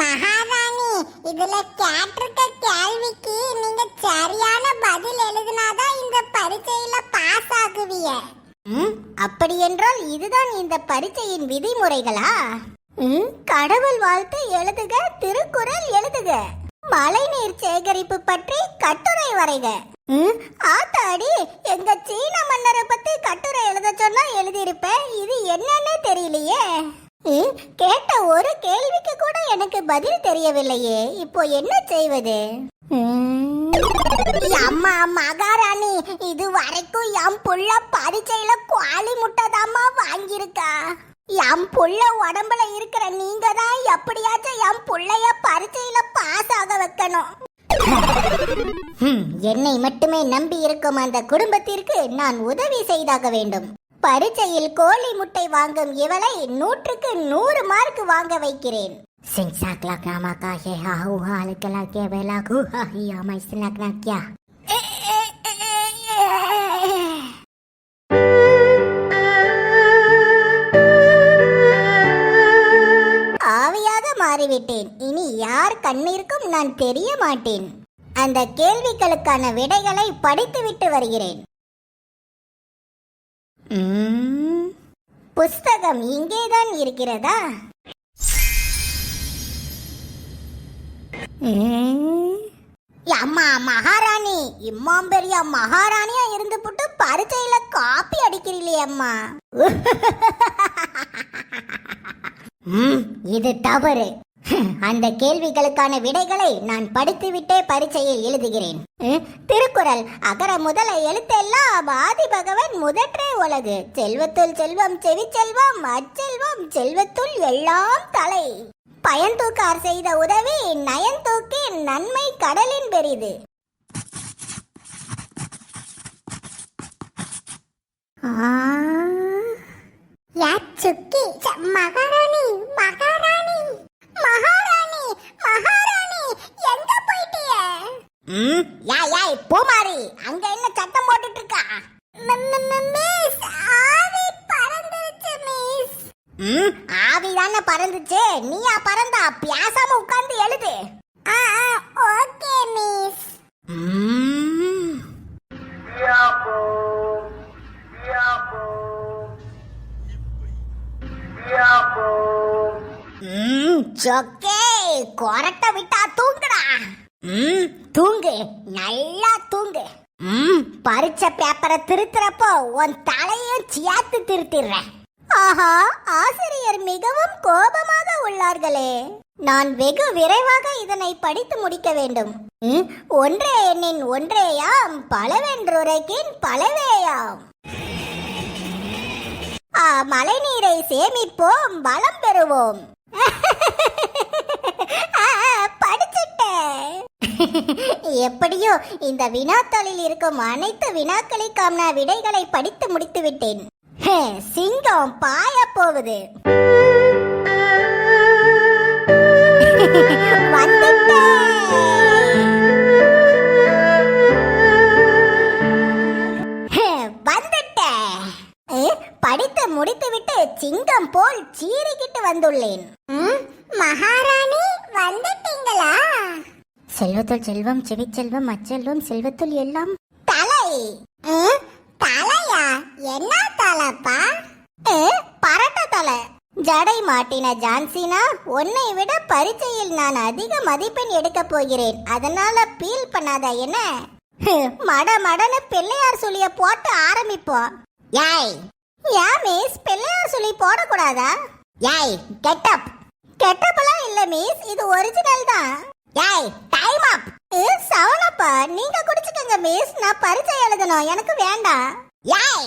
மகாராணி இதுல கேட்டிருக்க கேள்விக்கு நீங்க சரியான பதில் எழுதினாதான் இந்த பரீட்சையில பாஸ் ஆகுவிய. அப்படி என்றால் இதுதான் இந்த பரீட்சையின் விதிமுறைகளா? ம், கடவுள் வாழ்த்து எழுதுக திருக்குறள் எழுதுக. மழைநீர் சேகரிப்பு பற்றி கட்டுரை வரைக. ம், ஆத்தாடி எங்க சீன மன்னரை பத்தி கட்டுரை எழுத சொன்னா எழுதியிருப்பேன் இது என்னன்னு தெரியலையே. ம், கேட்ட ஒரு கேள்விக்கு கூட எனக்கு பதில் தெரியவில்லையே. இப்போ என்ன செய்வது? அம்மா மகாராணி இது வரைக்கும் என் புள்ள பரீட்சையில குவாலி முட்டைதாம்மா வாங்கியிருக்கா. என் புள்ள உடம்புல இருக்கிற நீங்க தான் எப்படியாச்சும் என் புள்ளைய பரீட்சையில பாஸ் ஆக வைக்கணும். என்னை மட்டுமே நம்பி இருக்கும் அந்த குடும்பத்திற்கு நான் உதவி செய்தாக வேண்டும். பரீட்சையில் கோழி முட்டை வாங்கும் இவளை நூற்றுக்கு நூறு மார்க் வாங்க வைக்கிறேன். லா கே வே லா ஹூ ஹா ஹி யா மை ஸ்னக் நா கியா ஆவியாக மாறிவிட்டேன். இனி யார் கண்ணிற்கும் நான் தெரிய மாட்டேன். அந்த கேள்விகளுக்கான விடைகளை படித்துவிட்டு வருகிறேன். புஸ்தகம் இங்கேதான் இருக்கிறதா? அம்மா மகாராணி. இம்மாம் பெரிய மகாராணியா இருந்து புட்டு பரிச்சையில காப்பி அடிக்கிறீங்களே அம்மா. ம், இது தவறு. அந்த கேள்விகளுக்கான விடைகளை நான் படித்துவிட்டே பரீட்சையில் எழுதுகிறேன். திருக்குறள் அகர முதல எழுத்தெல்லாம் ஆதி பகவன் முதற்றே உலகு. செல்வத்துள் செல்வம் செவி செல்வம் அச்செல்வம் செல்வத்துள் எல்லாம் தலை. பயன்தூக்கார் செய்த உதவி நயன்தூக்கி நன்மை கடலின் பெரிது. ஆ. மகாராணி மகாராணி. மகாராணி மகாராணி எங்க போயிட்டிய? ம் யா பூமாரி அங்க என்ன சத்தம் போட்டுட்டு இருக்கா மிஸ் ஆவி பறந்துருச்சு மிஸ். ம் ஆவி தானே பறந்துச்சு. நீயா பறந்தா? பியாசாம உட்கார்ந்து எழுது. ஆ ஓகே மிஸ். ம். Diabo, diabo, diabo. சொக்கே கொரட்ட விட்டா தூங்குடா. ம் தூங்கு நல்லா தூங்கு. ம் பரீட்சை பேப்பரை திருத்துறப்போ உன் தலையும் சியாத்து திருத்திடுறேன். ஆஹா ஆசிரியர் மிகவும் கோபமாக உள்ளார்களே. நான் வெகு விரைவாக இதனை படித்து முடிக்க வேண்டும். ஒன்றே எண்ணின் ஒன்றேயாம் பலவென்றுரைக்கின் பலவேயாம் ஆ, மழைநீரை சேமிப்போம் பலம் பெறுவோம் ஆ, படிச்சிட்டேன் எப்படியோ இந்த வினாத்தாளில் இருக்கும் அனைத்து வினாக்களுக்கான விடைகளை படித்து முடித்து விட்டேன். சிங்கம் பாய போகுது. படித்து முடித்துவிட்டு சிங்கம் போல் சீறிக்கிட்டு வந்துள்ளேன். மகாராணி வந்துட்டீங்களா? செல்வத்துள் செல்வம் செவிச்செல்வம் அச்செல்வம் செல்வத்துள் எல்லாம். தலை. தலையா? என்ன தலைப்பா? பரட்ட தலை. ஜடை மாட்டின ஜான்சினா உன்னை விட பரீட்சையில் நான் அதிக மதிப்பெண் எடுக்க போகிறேன். அதனால பீல் பண்ணாத என்ன? மட மடன்னு பிள்ளையார் சொல்லிய போட்டு ஆரம்பிப்போம். யாய் யா மிஸ் பிள்ளையார் சொல்லி போடக்கூடாதா? யாய் கெட்டப் கெட்டப்பெல்லாம் இல்ல மிஸ் இது ஒரிஜினல் தான். யாய் டைம் அப் சவனப்பா நீங்க குடிச்சுக்கங்க மிஸ் நான் பரீட்சை எழுதணும். எனக்கு வேண்டாம். யாய்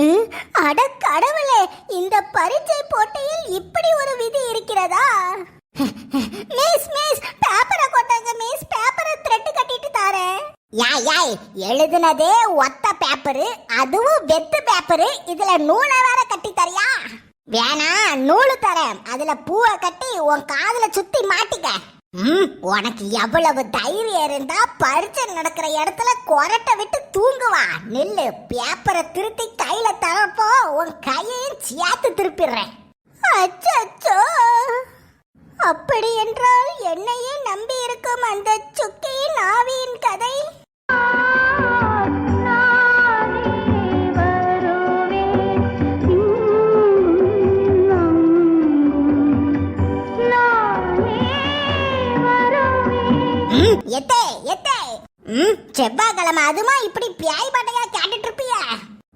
அட கடவுளே இந்த பரீட்சை போட்டியில் இப்படி ஒரு விதி இருக்கிறதா? மிஸ் மிஸ் பேப்பரை கொட்டாங்க மிஸ் பேப்பரை த்ரெட் கட்டிட்டு தாரேன். யாய் யாய் எழுதுனதே ஒத்த பேப்பரு அதுவும் வெத்து பேப்பரு இதுல நூலை வேற கட்டி தரியா? வேணா நூலு தரேன். அதுல பூவை கட்டி உன் காதுல சுத்தி மாட்டிக்க. உனக்கு எவ்வளவு தைரியம் இருந்தா பரிச்சை நடக்கிற இடத்துல கொரட்டை விட்டு தூங்குவா. நில்லு பேப்பரை திருத்தி கையில தரப்போ உன் கையையும் சேர்த்து திருப்பிடுறேன். அச்சோ அப்படி என்றால் என்னையே நம்பி இருக்கும் அந்த சுக்கியின் ஆவியின் கதை? எத்தே எத்தே. ம் செவ்வாய்க்கிழமை அதுமா இப்படி பியாய் பாட்டையா கேட்டுட்டு இருப்பியா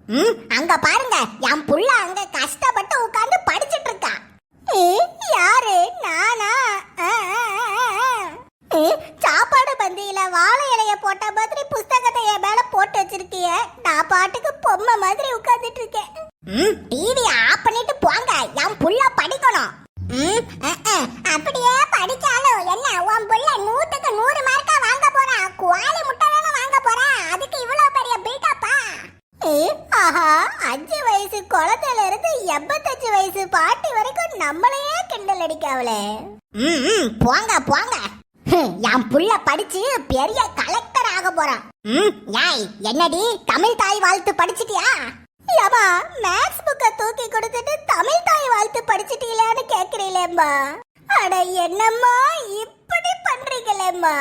ம் அங்க பாருங்க என் புள்ள அங்க கஷ்டப்பட்டு உட்கார்ந்து படிச்சிட்டு இருக்கா யாரு? நானா? சாப்பாடு பந்தியில வாழை இலைய போட்ட மாதிரி புஸ்தகத்தை என் மேல போட்டு வச்சிருக்கிய. நான் பாட்டுக்கு பொம்மை மாதிரி உட்கார்ந்துட்டு இருக்கேன் ம் டிவி கிண்டல் அடிக்காவளே ம் ம், போங்க போங்க. என் புள்ள படிச்சு பெரிய கலெக்டர் ஆக போறான். ம் யாய் என்னடி தமிழ் தாய் வாழ்த்து படிச்சிட்டியா? ஏமா மேக்ஸ் புக்க தூக்கி கொடுத்துட்டு தமிழ் தாய் வாழ்த்து படிச்சிட்டீங்களான்னு கேக்குறீங்களேம்மா அட என்னம்மா இப்படி பண்றீங்களேம்மா.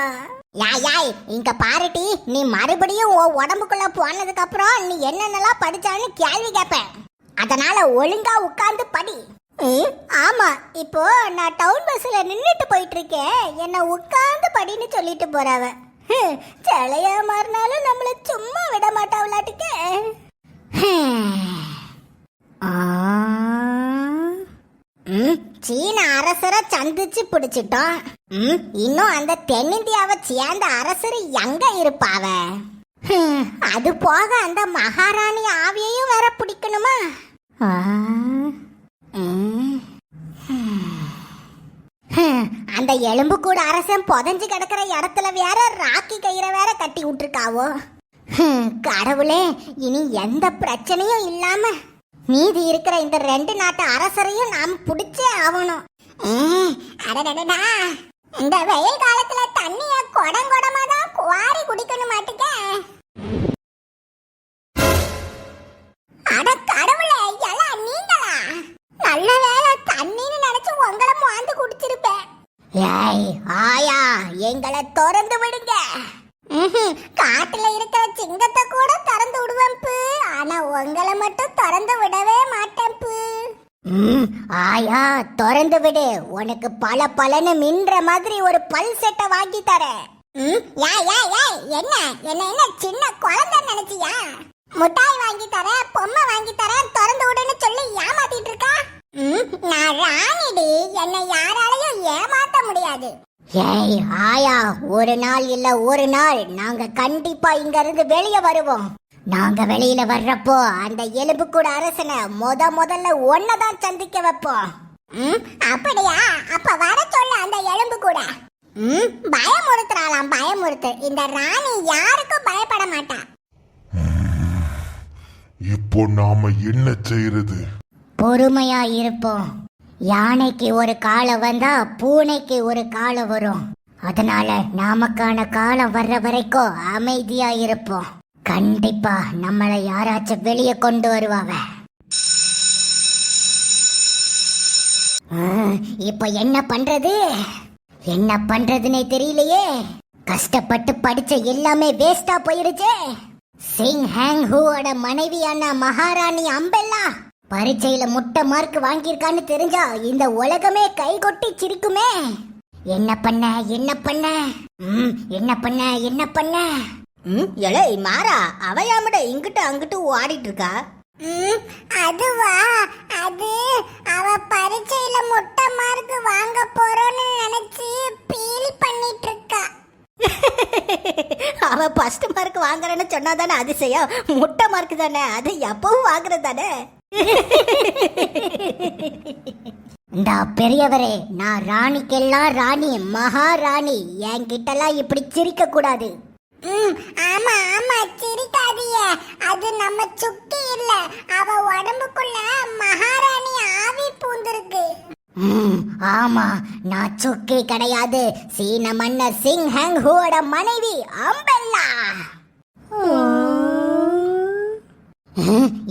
யாய் யாய் இங்க பாருட்டி நீ மறுபடியும் உன் உடம்புக்குள்ள போனதுக்கு அப்புறம் நீ என்னென்னலாம் படிச்சான்னு கேள்வி கேட்பேன் அதனால ஒழுங்கா உட்கார்ந்து படி. ஆமா. இப்போ நான் டவுன் பஸ்ல நின்றுட்டு போயிட்டு இருக்கேன் என்ன உட்கார்ந்து படின்னு சொல்லிட்டு போறாவ. சிலையா மாறினாலும் நம்மள சும்மா விட மாட்டாவளாட்டுக்கு. ம், சீன அரசரை சந்திச்சு பிடிச்சிட்டோம். ம், இன்னும் அந்த தென்னிந்தியாவை சேர்ந்த அரசர் எங்க இருப்பாவ? அது போக அந்த மகாராணி ஆவியையும் வேற பிடிக்கணுமா? ஆ. ம். ஹம், அந்த எலும்பு கூட அரசன் புதஞ்சு கிடக்கிற இடத்துல வேற ராக்கி கயிறை வேற கட்டி விட்டுருக்காவோ? கடவுளே இனி எந்த பிரச்சனையும் இல்லாம மீதி இருக்கிற இந்த ரெண்டு நாட்டு அரசரையும் நாம் பிடிச்சே ஆகணும். ஏய், அடடடடா. இந்த வெயில் காலத்துல தண்ணிய குடம் குடமா தான் குவாரி குடிக்கணும் மாட்டுக்க. அட கடவுளே எல்லாம் நீங்களா? நல்ல வேலை தண்ணின்னு நினைச்சு உங்களை மாந்து குடிச்சிருப்பேன். ஏய் ஆயா எங்களை திறந்து விடுங்க. காட்டுல இருக்கிற சிங்கத்தை கூட திறந்து விடுவேன் பு. ஆனா உங்களை மட்டும் திறந்து விடவே மாட்டேன் பு. ஆயா திறந்து விடு. உனக்கு பல பலன்னு மின்ற மாதிரி ஒரு பல் செட்டை வாங்கி தரேன். ம், என்ன என்ன என்ன சின்ன குழந்தை நினைச்சியா? முட்டாய் வாங்கி தரேன் பொம்மை வாங்கி தரேன் திறந்து விடுன்னு சொல்லி ஏமாத்திட்டு இருக்கா? ம், நான் ராணிடி என்னை ஏமாத்த முடியாது. ஏய் ஆயா ஒரு நாள் இல்ல ஒரு நாள். நாங்க கண்டிப்பா இங்க இருந்து வெளியே வருவோம். நாங்க வெளியில வர்றப்போ அந்த எலும்பு கூட அரசனை முத முதல்ல ஒன்னதான் சந்திக்க வைப்போம். ம், அப்படியா? அப்ப வர சொல்ல அந்த எலும்பு கூட ம், பயமுறுத்துறாளாம் பயமுறுத்து. இந்த ராணி யாருக்கும் பயப்பட மாட்டா. இப்போ நாம என்ன செய்யறது பொறுமையா இருப்போம். யானைக்கு ஒரு காலம் வந்தா பூனைக்கு ஒரு காலம் வரும். அதனால நாமக்கான காலம் வர்ற வரைக்கும் அமைதியா இருப்போம். கண்டிப்பா நம்மளை யாராச்சும் வெளியே கொண்டு வருவாவ. ஆ, இப்ப என்ன பண்றது? என்ன பண்றதுன்னே தெரியலையே. கஷ்டப்பட்டு படிச்ச எல்லாமே வேஸ்டா போயிருச்சே. சிங் ஹேங் ஹூவோட மனைவியான மகாராணி அம்பெல்லா. பரீட்சையில முட்டை மார்க் வாங்கியிருக்கான்னு தெரிஞ்சா இந்த உலகமே கை கொட்டி சிரிக்குமே. என்ன பண்ண என்ன பண்ண? ம், என்ன பண்ண என்ன பண்ண? ம் எலே மாறா அவையாமட இங்கிட்டு அங்கிட்டு ஓடிட்டு இருக்கா அதுவா அது அவ பரீட்சையில முட்டை மார்க் வாங்க போறோம்னு நினைச்சு ஃபீல் பண்ணிட்டு இருக்கா அவ ஃபர்ஸ்ட் மார்க் வாங்குறேன்னு சொன்னா தானே அதிசயம். முட்டை மார்க் தானே அது எப்பவும் வாங்குறது தானே? இந்த பெரியவரே நான் ராணிக்கெல்லாம் ராணி மகாராணி. என்கிட்டலாம் இப்படி சிரிக்க கூடாது ம் ஆமா ஆமா சிரிக்காதீங்க. அது நம்ம சுக்கி இல்ல. அவ உடம்புக்குள்ள மகாராணி ஆவி பூந்திருக்கு. ம் ஆமா நான் சுக்கி கிடையாது. சீன மன்னர் சிங் ஹேங் ஹூவோட மனைவி அம்பெல்லா.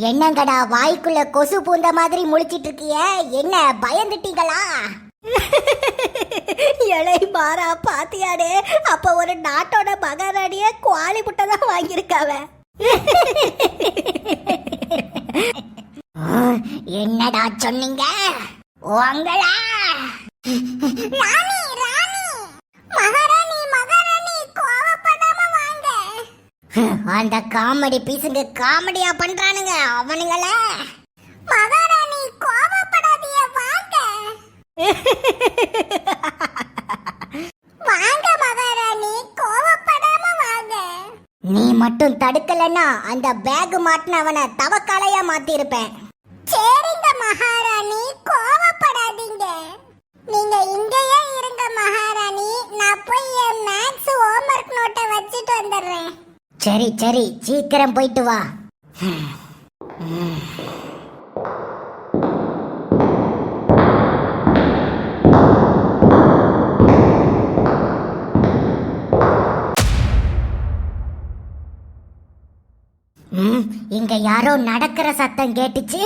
என்னங்கடா வாய்க்குள்ள கொசு பூந்த மாதிரி முழிச்சிட்டு இருக்கிய என்ன பயந்துட்டீங்களா? இலை மாறா பாத்தியாடே. அப்ப ஒரு நாட்டோட மகாராணிய குவாலி முட்டை தான் வாங்கியிருக்காவ. என்னடா சொன்னீங்க? உங்களா? ராணி ராணி. மகாராணி அந்த காமெடி பீசுங்க காமெடியா பண்றானுங்க அவனுங்கள. மகாராணி கோபப்படாதீங்க வாங்க. வாங்க மகாராணி கோவப்படாம வாங்க. நீ மட்டும் தடுக்கலன்னா அந்த பேக் மாட்டினவனை தவக்காலையா மாத்திருப்பேன். சரிங்க மகாராணி கோவப்படாதீங்க நீங்க இங்கேயே இருங்க மகாராணி. நான் போய் என் மேத்ஸ் ஹோம்வொர்க் நோட்டை வச்சுட்டு வந்துடுறேன் சரி சரி சீக்கிரம் போயிட்டு வா. இங்க யாரோ நடக்கிற சத்தம் கேட்டுச்சு.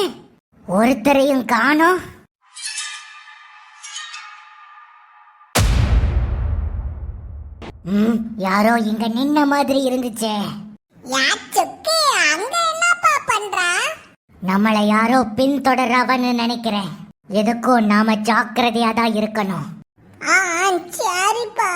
ஒருத்தரையும் காணோம். ம், யாரோ இங்க நின்ன மாதிரி இருந்துச்சே. யாச்சுக்கு அங்க என்னப்பா பண்றா? நம்மளை யாரோ பின்தொடர்றவன்னு நினைக்கிறேன். எதுக்கும் நாம ஜாக்கிரதையா தான் இருக்கணும். ஆ சரிப்பா.